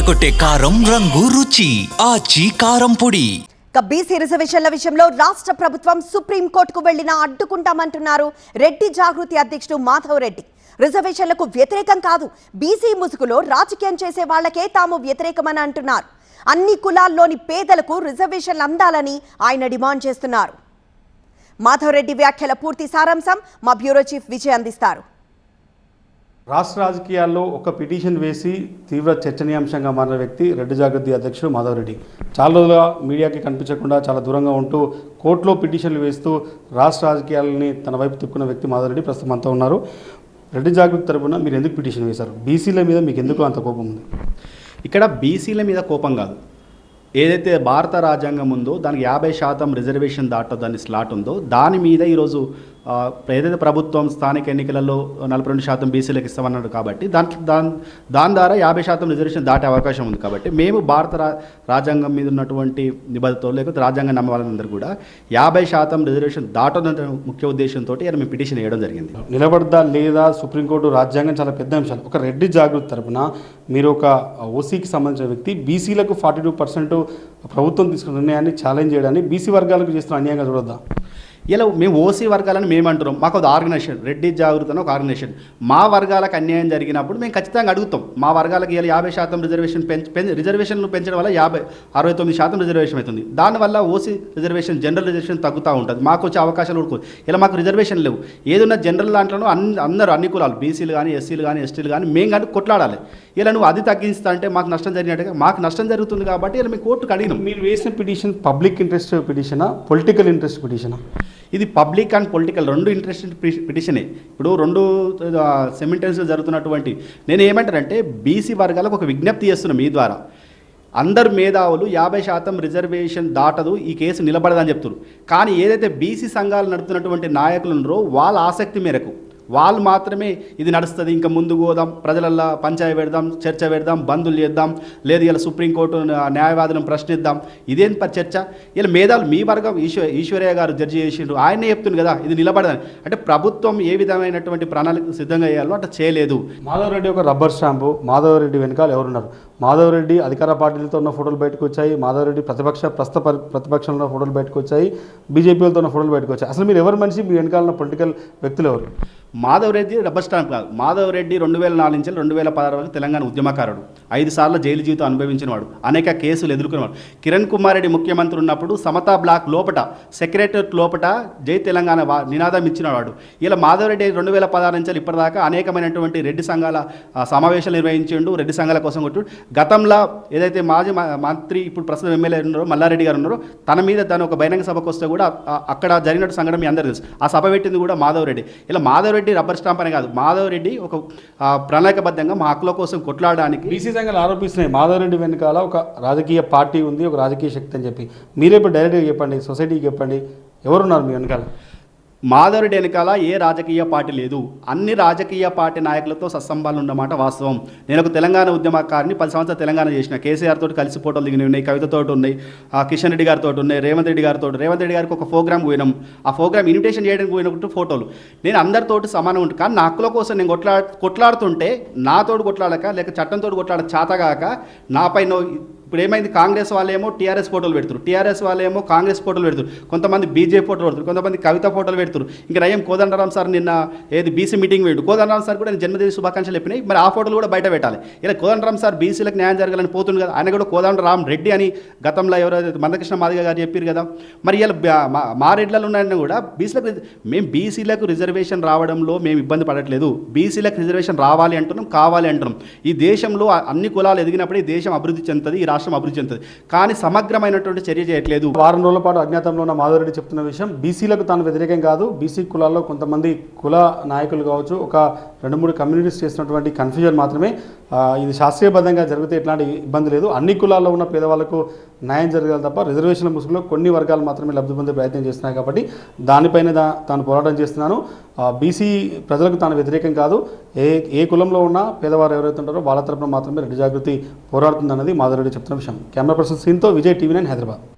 అదరగొట్టే కారం రంగు రుచి ఆచి కారం పొడి. బీసీ రిజర్వేషన్ల విషయంలో రాష్ట్ర ప్రభుత్వం సుప్రీంకోర్టుకు వెళ్ళినా అడ్డుకుంటామంటున్నారు రెడ్డి జాగృతి అధ్యక్షుడు మాధవ్ రెడ్డి. రిజర్వేషన్లకు వ్యతిరేకం కాదు బీసీ ముసుగులో రాజకీయం చేసే వాళ్ళకే తాము వ్యతిరేకమని అంటున్నారు. అన్ని కులాల్లోని పేదలకు రిజర్వేషన్లు అందాలని ఆయన డిమాండ్ చేస్తున్నారు. మాధవ్ రెడ్డి వ్యాఖ్యల పూర్తి సారాంశం మా బ్యూరో చీఫ్ విజయ్ అందిస్తారు. రాష్ట్ర రాజకీయాల్లో ఒక పిటిషన్ వేసి తీవ్ర చర్చనీయాంశంగా మారిన వ్యక్తి రెడ్డి జాగృతి అధ్యక్షుడు మాధవరెడ్డి. చాలా రోజులుగా మీడియాకి కనిపించకుండా చాలా దూరంగా ఉంటూ కోర్టులో పిటిషన్లు వేస్తూ రాష్ట్ర రాజకీయాలని తన వైపు తిప్పుకున్న వ్యక్తి మాధవరెడ్డి ప్రస్తుతం అంతా ఉన్నారు. రెడ్డి జాగృతి తరపున మీరు ఎందుకు పిటిషన్ వేశారు? బీసీల మీద మీకు ఎందుకు అంత కోపం ఉంది? ఇక్కడ బీసీల మీద కోపం కాదు. ఏదైతే భారత రాజ్యాంగం ఉందో దానికి యాభై శాతం రిజర్వేషన్ దాటదని స్లాట్ ఉందో దాని మీద ఈరోజు ఏదైతే ప్రభుత్వం స్థానిక ఎన్నికలలో నలభై రెండు శాతం బీసీలకు ఇస్తామన్నాడు కాబట్టి దానికి దాని దాని ద్వారా యాభై శాతం రిజర్వేషన్ దాటే అవకాశం ఉంది కాబట్టి మేము భారత రా రాజ్యాంగం మీద ఉన్నటువంటి నిబద్ధతతో లేకపోతే రాజ్యాంగం నమ్మే కూడా యాభై శాతం రిజర్వేషన్ దాటదన్న ముఖ్య ఉద్దేశంతో మేము పిటిషన్ వేయడం జరిగింది. నిలబడదా లేదా సుప్రీంకోర్టు రాజ్యాంగం చాలా పెద్ద అంశాలు ఒక రెడ్డి జాగృతి తరపున మీరు ఒక ఓసీకి సంబంధించిన వ్యక్తి బీసీలకు ఫార్టీ టూ పర్సెంట్ ప్రభుత్వం తీసుకున్న నిర్ణయాన్ని ఛాలెంజ్ చేయడాన్ని బీసీ వర్గాలకు చేస్తున్న అన్యాయంగా చూడొద్దా? ఇలా మేము ఓసీ వర్గాలని మేము అంటున్నాం మాకు అది ఆర్గనైజేషన్ రెడ్డి జాగృత అని ఒక ఆర్గనైజేషన్. మా వర్గాలకు అన్యాయం జరిగినప్పుడు మేము ఖచ్చితంగా అడుగుతాం. మా వర్గాలకు ఇలా యాభై శాతం రిజర్వేషన్ పెంచ రిజర్వేషన్లు పెంచడం వల్ల యాభై అరవై తొమ్మిది శాతం రిజర్వేషన్ అవుతుంది. దానివల్ల ఓసీ రిజర్వేషన్ జనరల్ రిజర్వేషన్ తగ్గుతూ ఉంటుంది. మాకు వచ్చే అవకాశాలు ఉడుకో ఇలా మాకు రిజర్వేషన్ లేవు. ఏదైనా జనరల్ దాంట్లోనూ అన్ని అందరూ అన్ని కులాలు బీసీలు కానీ ఎస్సీలు కానీ ఎస్టీలు కానీ మేము కానీ కొట్లాడాలి. ఇలా నువ్వు అది తగ్గిస్తా అంటే మాకు నష్టం జరిగినట్టుగా మాకు నష్టం జరుగుతుంది కాబట్టి ఇలా మేము కోర్టుకు అడిగినాం. మీరు వేసిన పిటిషన్ పబ్లిక్ ఇంట్రెస్ట్ పిటిషనా పొలిటికల్ ఇంట్రెస్ట్ పిటిషనా? ఇది పబ్లిక్ అండ్ పొలిటికల్ రెండు ఇంట్రెస్ట్ పిటిషనే. ఇప్పుడు రెండు సెమిటెన్స్లో జరుగుతున్నటువంటి నేను ఏమంటానంటే బీసీ వర్గాలకు ఒక విజ్ఞప్తి చేస్తున్నా మీ ద్వారా. అందరు మేధావులు యాభై శాతం రిజర్వేషన్ దాటదు ఈ కేసు నిలబడదని చెప్తున్నారు కానీ ఏదైతే బీసీ సంఘాలు నడుపుతున్నటువంటి నాయకులు ఉన్నారో వాళ్ళ ఆసక్తి మేరకు. వాళ్ళు మాత్రమే ఇది నడుస్తుంది. ఇంకా ముందు పోదాం ప్రజలల్లా పంచాయతీ పెడదాం చర్చ పెడదాం బంధులు చేద్దాం లేదు ఇలా సుప్రీంకోర్టు న్యాయవాదులను ప్రశ్నిద్దాం. ఇదేం చర్చ? ఇలా మేధాలు మీ వర్గం ఈశ్వ ఈశ్వరయ్య గారు జడ్జి చేసిండ్రు. ఆయనే చెప్తుంది కదా ఇది నిలబడదని. అంటే ప్రభుత్వం ఏ విధమైనటువంటి ప్రణాళిక సిద్ధంగా చేయాలో అట్లా చేయలేదు. మాధవరెడ్డి ఒక రబ్బర్ స్టాంపు. మాధవరెడ్డి వెనకాల ఎవరున్నారు? మాధవరెడ్డి అధికార పార్టీలతో ఉన్న ఫోటోలు బయటకు వచ్చాయి. మాధవరెడ్డి ప్రతిపక్ష ప్రస్తుత ప్రతిపక్షంలో ఉన్న ఫోటోలు బయటకు వచ్చాయి. బీజేపీలతో ఉన్న ఫోటోలు బయటకు వచ్చాయి. అసలు మీరు ఎవరు మనిషి? మీ వెనకాల పొలిటికల్ వ్యక్తులు ఎవరు? మాధవ్ రెడ్డి రబ్బర్ స్టాంప్ కాదు. మాధవ్ రెడ్డి రెండు వేల నాలుగు నుంచి రెండు వేల పదహారు వరకు తెలంగాణ ఉద్యమకారుడు. ఐదు సార్లు జైలు జీవితం అనుభవించినవాడు అనేక కేసులు ఎదుర్కొనేవాడు. కిరణ్ కుమార్ రెడ్డి ముఖ్యమంత్రి ఉన్నప్పుడు సమతా బ్లాక్ లోపట సెక్రటరియట్ లోపట జై తెలంగాణ వా- నినాదం ఇచ్చినవాడు. ఇలా మాధవరెడ్డి రెండు వేల పదహారు నుంచి ఇప్పటిదాకా అనేకమైనటువంటి రెడ్డి సంఘాల సమావేశాలు నిర్వహించిండు రెడ్డి సంఘాల కోసం కొట్టు గతంలో ఏదైతే మాజీ మంత్రి ఇప్పుడు ప్రస్తుతం ఎమ్మెల్యే ఉన్నారో మల్లారెడ్డి గారు ఉన్నారో తన మీద తను ఒక బహిరంగ సభకు వస్తే కూడా అక్కడ జరిగినట్టు సంఘటన మీ అందరూ తెలుసు. ఆ సభ పెట్టింది కూడా మాధవరెడ్డి. ఇలా మాధవరెడ్డి రబ్బర్ స్టాంప్ అనే కాదు మాధవరెడ్డి ఒక ప్రణాళికబద్ధంగా మా హక్కుల కోసం కొట్లాడడానికి బీసీ ఆరోపిస్తున్నాయి మాధవరెడ్డి వెనకాల ఒక రాజకీయ పార్టీ ఉంది ఒక రాజకీయ శక్తి అని చెప్పి. మీరే ఇప్పుడు డైరెక్ట్గా చెప్పండి సొసైటీకి చెప్పండి. ఎవరున్నారు మీ వెనకాల? మాధవ్ వెనకాల ఏ రాజకీయ పార్టీ లేదు. అన్ని రాజకీయ పార్టీ నాయకులతో సత్సంబాలు ఉన్నమాట వాస్తవం. నేను ఒక తెలంగాణ ఉద్యమకారిని పది సంవత్సరాలు తెలంగాణ చేసిన. కేసీఆర్ తోటి కలిసి ఫోటోలు దిగినవి ఉన్నాయి కవితతో ఉన్నాయి ఆ కిషన్ రెడ్డి గారితో ఉన్నాయి రేవంత్ రెడ్డి గారితో రేవంత్ రెడ్డి గారికి ఒక ప్రోగ్రామ్ పోయినాం. ఆ ప్రోగ్రామ్ ఇన్విటేషన్ చేయడానికి పోయినప్పుడు ఫోటోలు. నేను అందరితోటి సమానం ఉంటుంది కానీ నా హక్కుల కోసం నేను కొట్లా కొట్లాడుతుంటే నాతోడు కొట్లాడక లేక చట్టంతో కొట్లాడ చేతగాక నాపై ఇప్పుడు ఏమైంది? కాంగ్రెస్ వాళ్ళేమో టీఆర్ఎస్ ఫోటోలు పెడుతున్నారు. టీఆర్ఎస్ వాళ్ళేమో కాంగ్రెస్ ఫోటోలు పెడుతున్నారు. కొంతమంది బీజేపీ ఫోటోలు పెడుతున్నారు. కొంతమంది కవిత ఫోటోలు పెడుతున్నారు. ఇంకా నయం కోదండరాం సార్ నిన్న ఏది బీసీ మీటింగ్ వేడు కోదండరాం సార్ కూడా నేను జన్మదిన శుభాకాంక్షలు చెప్పినాయి. మరి ఆ ఫోటోలు కూడా బయట పెట్టాలి. ఇలా కోదండరాం సార్ బీసీలకు న్యాయం జరగాలని పోతుంది కదా. ఆయన కూడా కోదండరాం రెడ్డి అని గతంలో ఎవరైతే మందకృష్ణ మాదిగ గారు చెప్పారు కదా. మరి ఇలా మా- మా రెడ్లలో ఉన్నాయని కూడా బీసీలకు మేము బీసీలకు రిజర్వేషన్ రావడంలో మేము ఇబ్బంది పడట్లేదు. బీసీలకు రిజర్వేషన్ రావాలి అంటున్నాం కావాలి అంటున్నాం. ఈ దేశంలో అన్ని కులాలు ఎదిగినప్పుడే దేశం అభివృద్ధి చెందుతుంది ఈ రాష్ట్రం అభివృద్ధి చెందుతుంది. కానీ సమగ్రమైనటువంటి చర్య చేయట్లేదు. వారం రోజుల పాటు అజ్ఞాతంలో ఉన్న మాధవరెడ్డి చెప్తున్న విషయం బీసీలకు తాను వ్యతిరేకం కాదు. బీసీ కులాల్లో కొంతమంది కుల నాయకులు కావచ్చు ఒక రెండు మూడు కమ్యూనిటీస్ చేసినటువంటి కన్ఫ్యూజన్ మాత్రమే. ఇది శాస్త్రీయబద్ధంగా జరిగితే ఎట్లాంటి ఇబ్బంది లేదు. అన్ని కులాల్లో ఉన్న పేదవాళ్ళకు న్యాయం జరగాలి తప్ప రిజర్వేషన్ల ముసుగులో కొన్ని వర్గాలు మాత్రమే లబ్ధి పొందే ప్రయత్నం చేస్తున్నాయి కాబట్టి దానిపైన దా తాను పోరాటం చేస్తున్నాను. బీసీ ప్రజలకు తాను వ్యతిరేకం కాదు. ఏ ఏ కులంలో ఉన్నా పేదవారు ఎవరైతే ఉంటారో వాళ్ళ తరపున మాత్రమే రెడ్డి జాగృతి పోరాడుతుందన్నది మాధవ్ రెడ్డి చెప్తున్న విషయం. కెమెరా పర్సన్ సీన్తో విజయ్ టీవీ నైన్ హైదరాబాద్.